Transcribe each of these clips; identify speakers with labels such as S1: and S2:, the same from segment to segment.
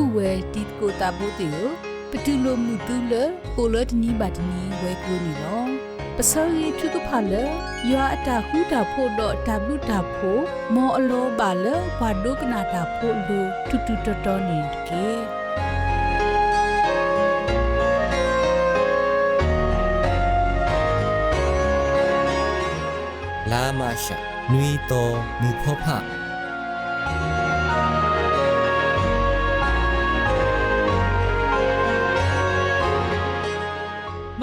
S1: ဥဝဲတီကိုတာဘိုတေယပတူလိုမှုတူလကိုလတနီဘတ်နီဝဲကလိုနီလောပစောရီထုကဖလယောအတာဟူတာဖို့တော့တဘလူတာဖို့မောအလောပါလဘာဒုကနာတာဖို့လူတူတူတော်တော်နေကေ
S2: လာမရှာနွီတော်မူဖောဖ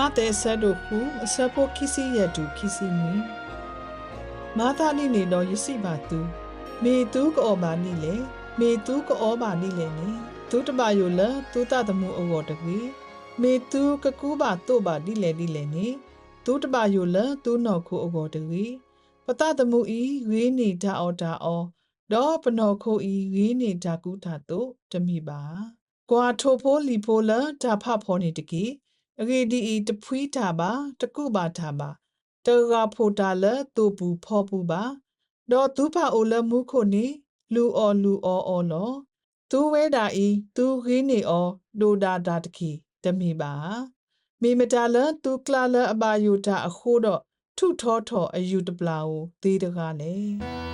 S3: မတဲဆက်တို့ခုအစဖို့ခီစီရတူခီစီမီမာသာနိနေတော့ယစီပါသူမေသူကောဘာနိလေမေသူကောဘာနိလေနေသူတပါယိုလသူတတမှုအဝတ်တကွေမေသူကကူပါတို့ပါဒီလေဒီလေနေသူတပါယိုလသူနော်ခုအဝတ်တကွေပတတမှုဤဝေးနေတာအော်တာအောဒေါ်ပနောခိုဤဝေးနေတာကူတာတို့တမိပါကွာထိုဖိုးလီဖိုးလဒါဖဖောနေတကေ အဂေဒီဤတဖွီးတာပါတကုပါတာပါတဂါဖိုတာလတူဘူးဖောပူပါဒေါ်သူဖာအိုလမှုခုနေလူအော်လူအော်အော်လောသူဝဲတာဤသူခင်းနေအော်ဒိုဒါဒါတခီတမိပါမိမတာလသူကလာလအဘာယုတာအခိုးတော့ထုထောထောအယူတပလာကိုသေးတကားလေ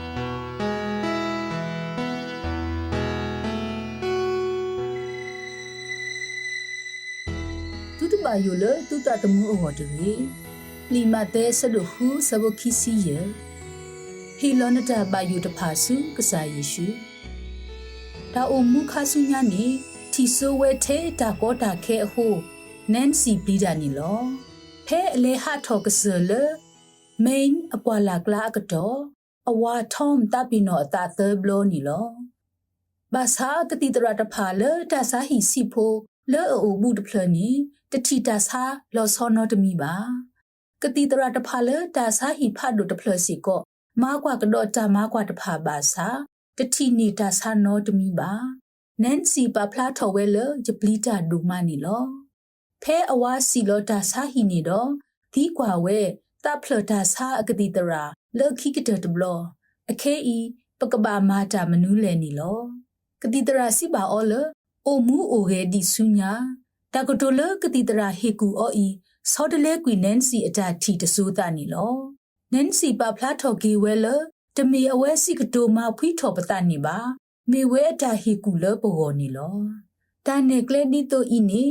S1: ပါယိုလတူတာတမှုအဝတရီလီမတဲဆလူဟုဆဘခိစီယဟီလောနတာပါယုတဖာစုကစားယေရှုဒါအုံမူခါဆုညာနေတီဆိုဝဲထဲတာကောတာခဲအဟုနန်စီပီဒါနီလောဖဲအလေဟာထောကဆလမိန်အပွာလာကလာကတော့အဝါထုံးတပ်ပီနောအတာသဘလိုနီလောဘာသာကတိတရတဖာလတာစာဟီစီဖို လောအိုဘူးတဖလနီတတိတာစာလောဆောနောတမီပါကတိတရတဖာလတာစာဟီဖတ်ဒိုတဖလစီကိုမာကွာကတော့တာမာကွာတဖာပါစာတတိနေတာစာနောတမီပါနန်စီပါဖလာထော်ဝဲလဂျပလီတာဒူမနီလောဖဲအဝါစီလောတာစာဟီနေတော့ဒီကွာဝဲတပ်ဖလတာစာအကတိတရာလောခိကတတဘလအခဲဤပကဘာမာတာမနူးလဲနီလောကတိတရာစီပါအောလ အိုမူအိုဟဲဒီဆုညာတကတိုလကတိတရာဟေကူအောဤဆောဒလဲကွီနန်စီအတာတီတဆိုးတာနီလောနန်စီပါဖလာထော်ဂေဝဲလတမေအဝဲစီကတိုမာဖွီထော်ပတနီပါမေဝဲအတာဟေကူလပေါ်နီလောတာနေကလေဒီတိုဤနီ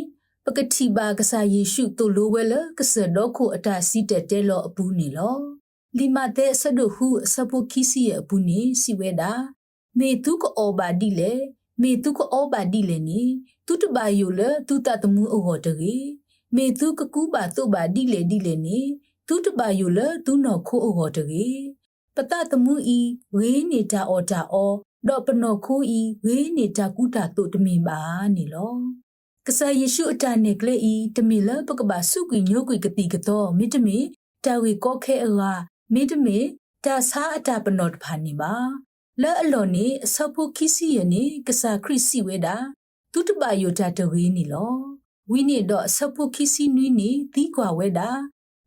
S1: ပကတိပါကစားယေရှုတို့လိုဝဲလကဆတော့ခုအတာစီတက်တဲလောအပူနေလောလီမာတဲ့ဆဒုဟုအစပုခိစီရဲ့အပူနေစီဝဲတာမေတုကအောဘာဒီလေ မေတုကအောဘာဒီလေနီတုတဘာယိုလတုတတမှုအောတကေမေတုကကူပါတုဘာဒီလေဒီလေနီတုတဘာယိုလတုနော်ခိုအောတကေပတတမှုဤဝေးနေတာအောတာအောတော့ပနောခိုဤဝေးနေတာကုတာတုတမင်ပါနေလောကဆာယေရှုအတာနေကလေဤတမီလပကဘာစုကွေညိုကွေကတိကတော့မိတမီတာဝေကောခဲအရာမိတမီတာဆာအတာပနောတဖာနေပါ လဲအလော်နေအစဖို့ခိစီယနေကဆာခရစ်စီဝဲတာတုတပယိုတာတဝေးနေလောဝိနေတော့အစဖို့ခိစီနွီးနေသီးကွာဝဲတာ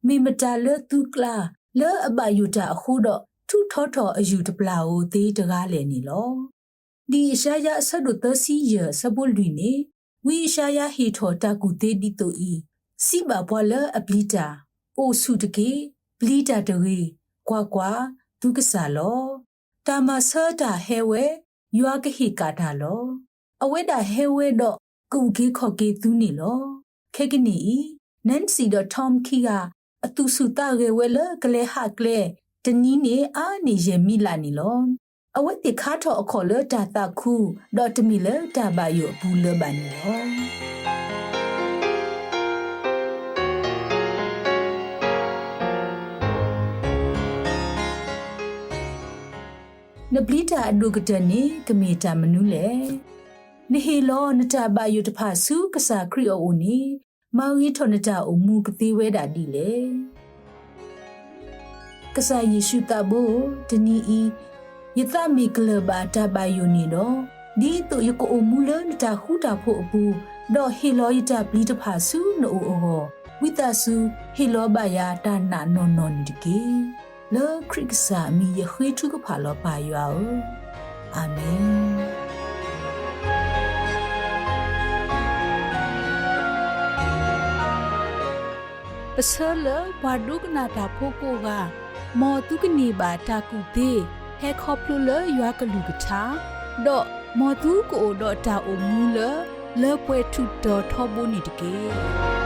S1: မိမတာလဲသူကလာလဲအပယိုတာအခုတော့ထုထောထောအယူတပလာကိုသေးတကားလဲနေလောဒီရှာယအဆဒုသစီယစပုလူနေဝီရှာယဟီထောတာကူသေးဒီတိုဤစီဘာဘွာလအပလီတာအိုစုတကေပလီတာတဝေကွာကွာဒုက္ကဆာလော တာမဆာတာဟဲဝဲယွာကဟိကာတာလောအဝဲတာဟဲဝဲတော့ကုကေခေါကေသူနေလောခေကနီနန်စီတော့ tom ခီကအတူစုတာရေဝဲလကလေဟာကလေတနီးနေအာနေရမိလာနေလောအဝဲတိခါထောအခေါ်လတာတာခုဒေါ်တမီလတာဘာယိုဘူးလဘန်လော နပလီတာအဒုကတနေကမေတာမနူးလေနေဟေလောနတာဘာယုတဖာစုကစားခရီအိုနီမောင်ရီထောနတာအမှုကတိဝဲတာဒီလေကစားယေရှုတဘိုတနီဤယသမီကလဘာတာဘာယုနီတော့ဒီတို့ယကိုအမှုလနတာဟူတာဖို့အပူတော့ဟေလောယတာပလီတဖာစုနိုအိုဝိတဆူဟေလောဘာယာတာနာနော်နော်ဒီကေ လောခရစ်ဆာမီယခွေထုကဖာလောပါယောအာမင်ပစလဘာဒုကနာတာဖိုကိုကမောတုကနေပါတာကုသေးဟဲခေါပလူလရွာကလူကထာဒေါမောတုကိုဒေါတာအူမူလလဲပွဲထုတော်ထဘူနီတကေ